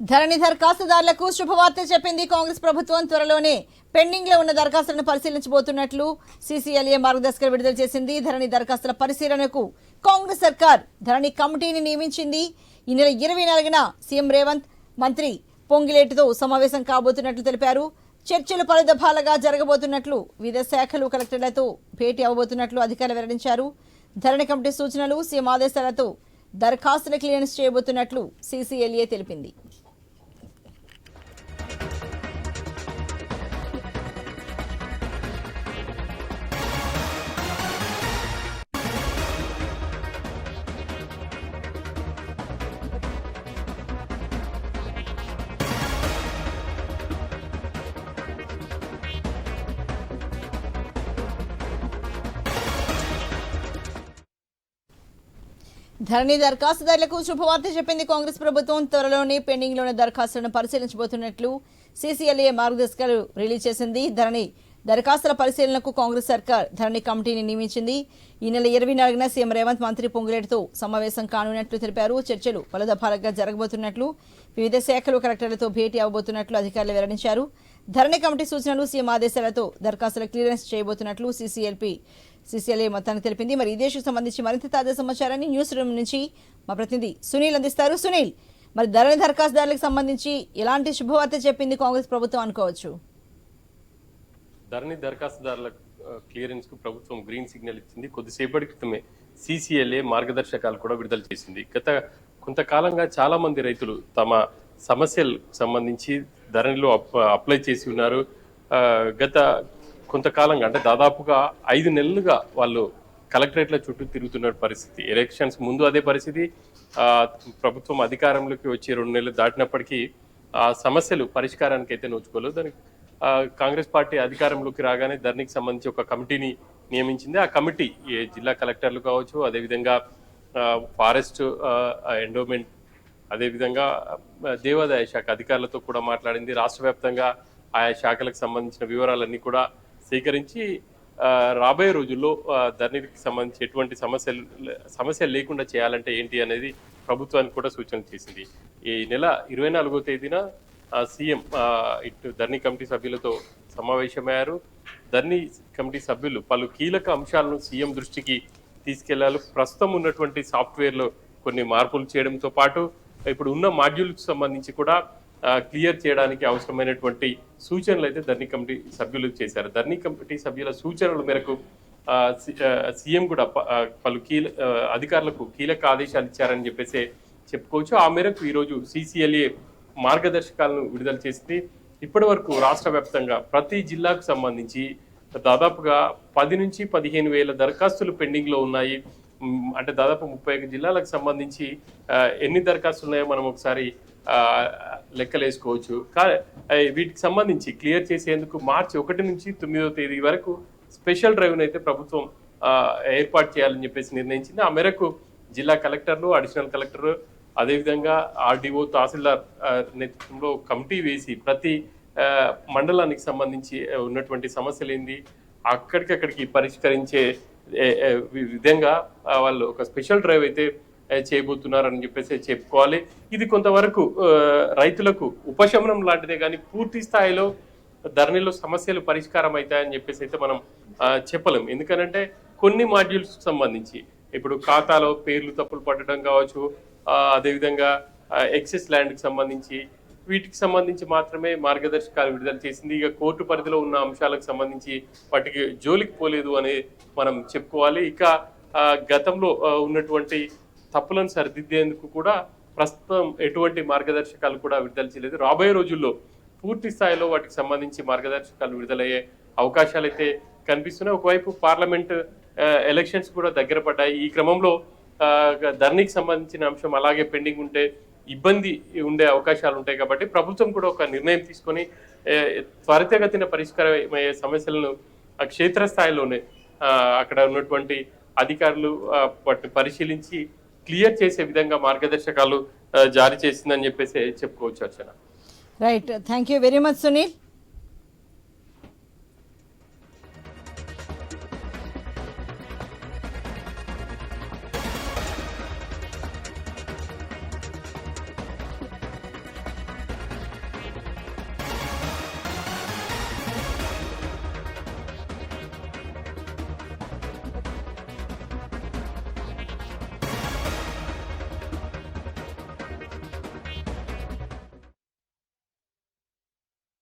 ధరణి దరఖాస్తుదారులకు శుభవార్త చెప్పింది కాంగ్రెస్ ప్రభుత్వం. త్వరలోనే పెండింగ్లో ఉన్న దరఖాస్తులను పరిశీలించబోతున్నట్లు సీసీఎల్ఏ మార్గదర్శకాలు విడుదల చేసింది. ధరణి దరఖాస్తుల పరిశీలనకు కాంగ్రెస్ సర్కార్ ధరణి కమిటీని నియమించింది. ఈ నెల ఇరవై నాలుగున సీఎం రేవంత్ మంత్రి పొంగిలేటితో సమావేశం కాబోతున్నట్లు తెలిపారు. చర్చలు పలుదఫాలుగా జరగబోతున్నట్లు వివిధ శాఖలు కలెక్టర్లతో భేటీ అవ్వబోతున్నట్లు అధికారులు వెల్లడించారు. ధరణి కమిటీ సూచనలు సీఎం ఆదేశాలతో దరఖాస్తుల క్లియరెన్స్ చేయబోతున్నట్లు సీసీఎల్ఏ తెలిపింది. ధరణి దరఖాస్తుదారులకు శుభవార్త చెప్పింది కాంగ్రెస్ ప్రభుత్వం. త్వరలోనే పెండింగ్లోని దరఖాస్తులను పరిశీలించబోతున్నట్లు సీసీఎల్ఏ మార్గదర్శకాలు రిలీజ్ చేసింది. ధరణి దరఖాస్తుల పరిశీలనకు కాంగ్రెస్ సర్కార్ ధరణి కమిటీని నియమించింది. ఈ నెల ఇరవై నాలుగున సీఎం రేవంత్ మంత్రి పొంగులేటితో సమావేశం కానున్నట్లు తెలిపారు. చర్చలు పలు దఫాలుగా జరగబోతున్నట్లు వివిధ శాఖలు కలెక్టర్లతో భేటీ అవబోతున్నట్లు అధికారులు వెల్లడించారు. ధరణి కమిటీ సూచనలు సీఎం ఆదేశాలతో దరఖాస్తుల క్లియరెన్స్ చేయబోతున్నట్లు సీసీఎల్పీ సీసీఎల్ఏ మొత్తానికి తెలిపింది. మరి ఈ దేశకు సంబంధించి మరింత తాజా సమాచారాన్ని న్యూస్ రూమ్ నుంచి మా ప్రతినిధి సునీల్ అందిస్తారు. సునీల్ మరి ధరణి దరఖాస్తుదారులకు సంబంధించి ఎలాంటి శుభవార్త చెప్పింది కాంగ్రెస్ ప్రభుత్వం అనుకోవచ్చు? ధరణి దరఖాస్తుదారుల క్లియరెన్స్కు ప్రభుత్వం గ్రీన్ సిగ్నల్ ఇచ్చింది. కొద్దిసేపటి క్రితమే సిసిఎల్ఏ మార్గదర్శకాలు కూడా విడుదల చేసింది. గత కొంతకాలంగా చాలా మంది రైతులు తమ సమస్యలకు సంబంధించి ధరణిలో అప్- అప్లై చేసి ఉన్నారు. గత కొంతకాలంగా అంటే దాదాపుగా ఐదు నెలలుగా వాళ్ళు కలెక్టరేట్ల చుట్టూ తిరుగుతున్న పరిస్థితి. ఎలక్షన్స్ ముందు అదే పరిస్థితి. ప్రభుత్వం అధికారంలోకి వచ్చి రెండు నెలలు దాటినప్పటికీ ఆ సమస్యలు పరిష్కారానికి అయితే నోచుకోలేదు. దానికి కాంగ్రెస్ పార్టీ అధికారంలోకి రాగానే ధరణికి సంబంధించి ఒక కమిటీని నియమించింది. ఆ కమిటీ ఏ జిల్లా కలెక్టర్లు కావచ్చు అదేవిధంగా ఫారెస్ట్ ఎండోమెంట్ అదేవిధంగా దేవాదాయ శాఖ అధికారులతో కూడా మాట్లాడింది. రాష్ట్ర వ్యాప్తంగా ఆయా శాఖలకు సంబంధించిన వివరాలన్నీ కూడా సేకరించి రాబోయే రోజుల్లో ధరణికి సంబంధించి ఎటువంటి సమస్యలు సమస్యలు లేకుండా చేయాలంటే ఏంటి అనేది ప్రభుత్వానికి కూడా సూచన చేసింది. ఈ నెల ఇరవై నాలుగో తేదీన సీఎం ఇటు ధర్ని కమిటీ సభ్యులతో సమావేశమయ్యారు. ధర్నీ కమిటీ సభ్యులు పలు కీలక అంశాలను సీఎం దృష్టికి తీసుకెళ్ళారు. ప్రస్తుతం ఉన్నటువంటి సాఫ్ట్వేర్లో కొన్ని మార్పులు చేయడంతో పాటు ఇప్పుడు ఉన్న మాడ్యూల్కి సంబంధించి కూడా క్లియర్ చేయడానికి అవసరమైనటువంటి సూచనలు అయితే ధర్ని కమిటీ సభ్యులు చేశారు. ధర్ని కమిటీ సభ్యుల సూచనల మేరకు సి- సీఎం కూడా పలు కీల అధికారులకు కీలక ఆదేశాలు ఇచ్చారని చెప్పేసి చెప్పుకోవచ్చు. ఆ మేరకు ఈరోజు సిసిఎల్ఏ మార్గదర్శకాలను విడుదల చేసింది. ఇప్పటి వరకు రాష్ట్ర వ్యాప్తంగా ప్రతి జిల్లాకు సంబంధించి దాదాపుగా పది నుంచి పదిహేను వేల దరఖాస్తులు పెండింగ్లో ఉన్నాయి. అంటే దాదాపు ముప్పై ఐదు జిల్లాలకు సంబంధించి ఎన్ని దరఖాస్తులు ఉన్నాయో మనం ఒకసారి లెక్కలేసుకోవచ్చు. కా వీటికి సంబంధించి క్లియర్ చేసేందుకు మార్చి ఒకటి నుంచి తొమ్మిదో తేదీ వరకు స్పెషల్ డ్రైవ్ను అయితే ప్రభుత్వం ఏర్పాటు చేయాలని చెప్పేసి నిర్ణయించింది. ఆ మేరకు జిల్లా కలెక్టర్లు అడిషనల్ కలెక్టర్ అదేవిధంగా ఆర్డీఓ తహసీల్దార్ నేతృత్వంలో కమిటీ వేసి ప్రతి మండలానికి సంబంధించి ఉన్నటువంటి సమస్యలు ఏంది అక్కడికక్కడికి పరిష్కరించే విధంగా వాళ్ళు ఒక స్పెషల్ డ్రైవ్ అయితే చేయబోతున్నారని చెప్పేసి చెప్పుకోవాలి. ఇది కొంతవరకు రైతులకు ఉపశమనం లాంటిదే కానీ పూర్తి స్థాయిలో ధరణిలో సమస్యలు పరిష్కారం అవుతాయని చెప్పేసి అయితే మనం చెప్పలేం. ఎందుకనంటే కొన్ని మాడ్యూల్స్ సంబంధించి ఇప్పుడు ఖాతాలో పేర్లు తప్పులు పట్టడం కావచ్చు అదేవిధంగా ఎక్సెస్ ల్యాండ్కి సంబంధించి వీటికి సంబంధించి మాత్రమే మార్గదర్శకాలు విడుదల చేసింది. ఇక కోర్టు పరిధిలో ఉన్న అంశాలకు సంబంధించి వాటికి జోలికి పోలేదు అని మనం చెప్పుకోవాలి. ఇక గతంలో ఉన్నటువంటి తప్పులను సరిదిద్దేందుకు కూడా ప్రస్తుతం ఎటువంటి మార్గదర్శకాలు కూడా విడుదల చేయలేదు. రాబోయే రోజుల్లో పూర్తి స్థాయిలో వాటికి సంబంధించి మార్గదర్శకాలు విడుదలయ్యే అవకాశాలు అయితే కనిపిస్తున్నాయి. ఒకవైపు పార్లమెంట్ ఎలక్షన్స్ కూడా దగ్గర పడ్డాయి. ఈ క్రమంలో ధరణికి సంబంధించిన అంశం అలాగే పెండింగ్ ఉంటే ఇబ్బంది ఉండే అవకాశాలు ఉంటాయి కాబట్టి ప్రభుత్వం కూడా ఒక నిర్ణయం తీసుకొని త్వరితగతిన పరిష్కారమయ్యే సమస్యలను ఆ క్షేత్రస్థాయిలోనే అక్కడ ఉన్నటువంటి అధికారులు వాటిని పరిశీలించి క్లియర్ చేసే విధంగా మార్గదర్శకాలు జారీ చేసిందని చెప్పేసి చెప్పుకోవచ్చు Archana. Right thank you very much Sunil